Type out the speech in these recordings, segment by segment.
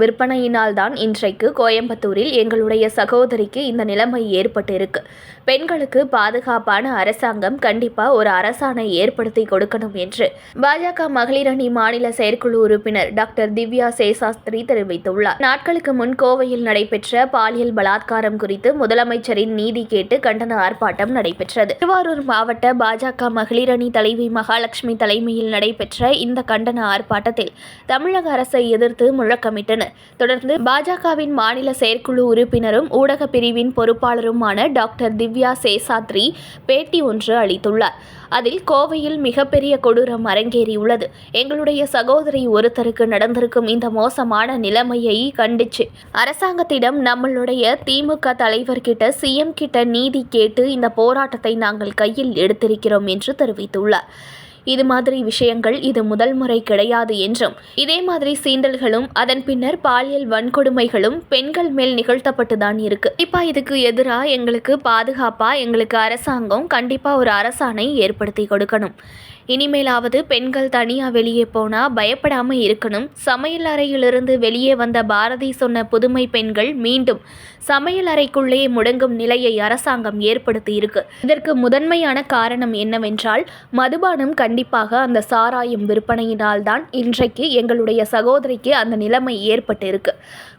விற்பனையினால் தான் இன்றைக்கு கோயம்புத்தூரில் எங்களுடைய சகோதரிக்கு இந்த நிலைமை ஏற்பட்டிருக்கு. பெண்களுக்கு பாதுகாப்பான அரசாங்கம் கண்டிப்பா ஒரு அரசாணை ஏற்படுத்தி கொடுக்கணும் என்று பாஜக மகளிர் அணி மாநில செயற்குழு உறுப்பினர் டாக்டர் திவ்யா சேசாஸ்திரி தெரிவித்துள்ளார். நாட்களுக்கு முன் கோவையில் நடைபெற்ற பாலியல் பலாத்காரம் குறித்து முதலமைச்சரின் நீதி கேட்டு கண்டன ஆர்ப்பாட்டம் நடைபெற்றது. திருவாரூர் மாவட்ட பாஜக மகளிர் அணி தலைவி மகாலட்சுமி தலைமையில் நடைபெற்ற இந்த கண்டன ஆர்ப்பாட்டத்தில் தமிழக அரசை எதிர்த்து முழக்கமிட்டனர். தொடர்ந்து பாஜகவின் மாநில செயற்குழு உறுப்பினரும் ஊடக பிரிவின் பொறுப்பாளருமான டாக்டர் திவ்யா சேசாத்ரி பேட்டி ஒன்று அளித்துள்ளார். அதில் கோவையில் மிகப்பெரிய கொடூரம் அரங்கேறியுள்ளது. எங்களுடைய சகோதரி ஒருத்தருக்கு நடந்திருக்கும் இந்த மோசமான நிலைமையை கண்டிச்சு. அரசாங்கத்திடம் நம்மளுடைய திமுக தலைவர்கிட்ட சிஎம் கிட்ட நீதி கேட்டு இந்த போராட்டத்தை நாங்கள் கையில் எடுத்திருக்கிறோம் என்று தெரிவித்துள்ளார். இது மாதிரி விஷயங்கள் இது முதல் முறை கிடையாது என்றும். இதே மாதிரி சீண்டல்களும் அதன் பின்னர் பாலியல் வன்கொடுமைகளும் பெண்கள் மேல் நிகழ்த்தப்பட்டுதான் இருக்கு. கண்டிப்பா இதுக்கு எதிராக எங்களுக்கு பாதுகாப்பா எங்களுக்கு அரசாங்கம் கண்டிப்பா ஒரு அரசாணை ஏற்படுத்தி கொடுக்கணும். இனிமேலாவது பெண்கள் தனியா வெளியே போனா பயப்படாம இருக்கணும். சமையல் அறையிலிருந்து வெளியே வந்த பாரதி சொன்ன புதுமை பெண்கள் மீண்டும் சமையல் அறைக்குள்ளே முடங்கும் நிலையை அரசாங்கம் ஏற்படுத்தி இருக்கு. இதற்கு முதன்மையான காரணம் என்னவென்றால் மதுபானம் கண்டிப்பாக அந்த சாராயம் விற்பனையினால் தான் இன்றைக்கு எங்களுடைய சகோதரிக்கு அந்த நிலைமை ஏற்பட்டு இருக்கு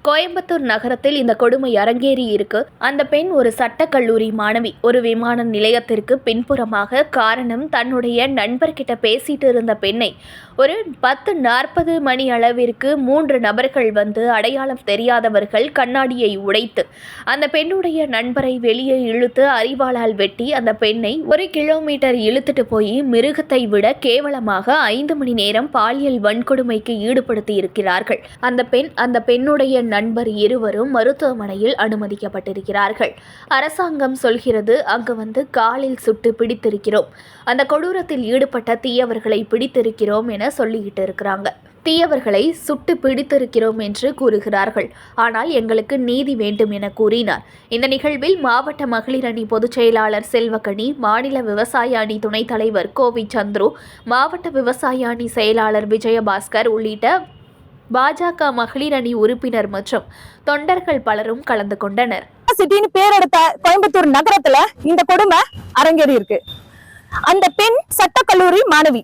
கோயம்புத்தூர் நகரத்தில் இந்த கொடுமை அரங்கேறி இருக்கு. அந்த பெண் ஒரு சட்டக்கல்லூரி மாணவி. ஒரு விமான நிலையத்திற்கு பின்புறமாக காரணம் தன்னுடைய நண்பர் கிட்ட பேசிட்டு இருந்த பெண்ணை ஒரு பத்து நாற்பது மணி அளவிற்கு மூன்று நபர்கள் வந்து அடையாளம் தெரியாதவர்கள் கண்ணாடியை உடைத்து அந்த பெண்ணுடைய நண்பரை வெளியே இழுத்து அறிவாளால் வெட்டி அந்த பெண்ணை ஒரு கிலோமீட்டர் இழுத்துட்டு போய் மிருகத்தை விட கேவலமாக ஐந்து மணி நேரம் பாலியல் வன்கொடுமைக்கு ஈடுபடுத்தி இருக்கிறார்கள். அந்த பெண் அந்த பெண்ணுடைய நண்பர் இருவரும் மருத்துவமனையில் அனுமதிக்கப்பட்டிருக்கிறார்கள். அரசாங்கம் சொல்கிறது அங்கு வந்து காலில் சுட்டு பிடித்திருக்கிறோம். அந்த கொடூரத்தில் ஈடுபட்ட தீயவர்களை பிடித்திருக்கிறோம் என சொல்லிக்கிட்டு இருக்கிறாங்க. தீயவர்களை சுட்டு பிடித்திருக்கிறோம் என்று கூறுகிறார்கள். ஆனால் எங்களுக்கு நீதி வேண்டும் என கூறினார். இந்த நிகழ்வில் மாவட்ட மகளிர் அணி பொதுச் செயலாளர் செல்வகணி மாநில விவசாய அணி துணைத் தலைவர் கோவி சந்துரு மாவட்ட விவசாய அணி செயலாளர் விஜயபாஸ்கர் உள்ளிட்ட பாஜக மகளிர் அணி உறுப்பினர் மற்றும் தொண்டர்கள் பலரும் கலந்து கொண்டனர். சிட்டின்னு பேர் எடுத்த கோயம்புத்தூர் நகரத்துல இந்த கொடுமை அரங்கேறி இருக்கு. அந்த பெண் சட்டக்கல்லூரி மாணவி.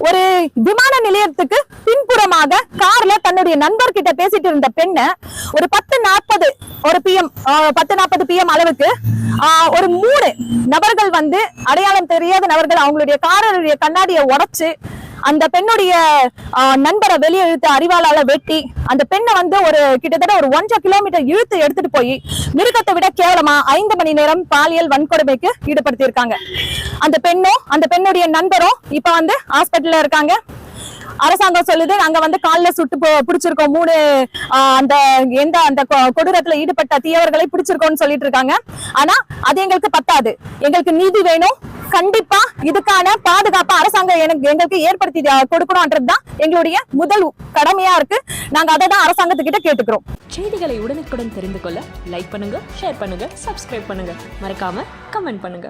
ஒரு விமான நிலையத்துக்கு பின்புறமாக கார்ல தன்னுடைய நண்பர்கிட்ட பேசிட்டு இருந்த பெண்ணை ஒரு பத்து நாற்பது ஒரு பிஎம் பத்து நாற்பது பிஎம் அளவுக்கு ஆஹ், ஒரு மூணு நபர்கள் வந்து அடையாளம் தெரியாத நபர்கள் அவங்களுடைய காரருடைய கண்ணாடியை உடைச்சு அந்த பெண்ணுடைய நண்பரை வெளியே இழுத்து அறிவாளால வெட்டி அந்த பெண்ணை வந்து ஒரு கிட்டத்தட்ட ஒரு ஒன்றரை கிலோமீட்டர் இழுத்து எடுத்துட்டு போய் மிருகத்தை விட கேவலமா ஐந்து மணி நேரம் பாலியல் வன்கொடுமைக்கு ஈடுபடுத்தி இருக்காங்க அந்த பெண்ணும் அந்த பெண்ணுடைய நண்பரும் இப்ப வந்து ஹாஸ்பிட்டல்ல இருக்காங்க. அரசாங்கம் சொல்லுது நாங்க வந்து காலில் சுட்டு பிடிச்சிருக்கோம் மூணு அந்த எந்த அந்த கொ- கொடூரத்துல ஈடுபட்ட தீயவர்களை பிடிச்சிருக்கோம்னு சொல்லிட்டு இருக்காங்க. ஆனா அது எங்களுக்கு பத்தாது. எங்களுக்கு நீதி வேணும். கண்டிப்பா இதுக்கான பாதுகாப்பு அரசாங்கம் எனக்கு எங்களுக்கு ஏற்படுத்தி கொடுக்கணும்ன்றதுதான் எங்களுடைய முதல் கடமையா இருக்கு. நாங்க அதை தான் அரசாங்கத்துக்கிட்ட கேட்டுக்கிறோம். செய்திகளை உடனுக்குடன் தெரிந்து கொள்ள லைக் பண்ணுங்க ஷேர் பண்ணுங்க சப்ஸ்கிரைப் பண்ணுங்க. மறக்காம கமெண்ட் பண்ணுங்க.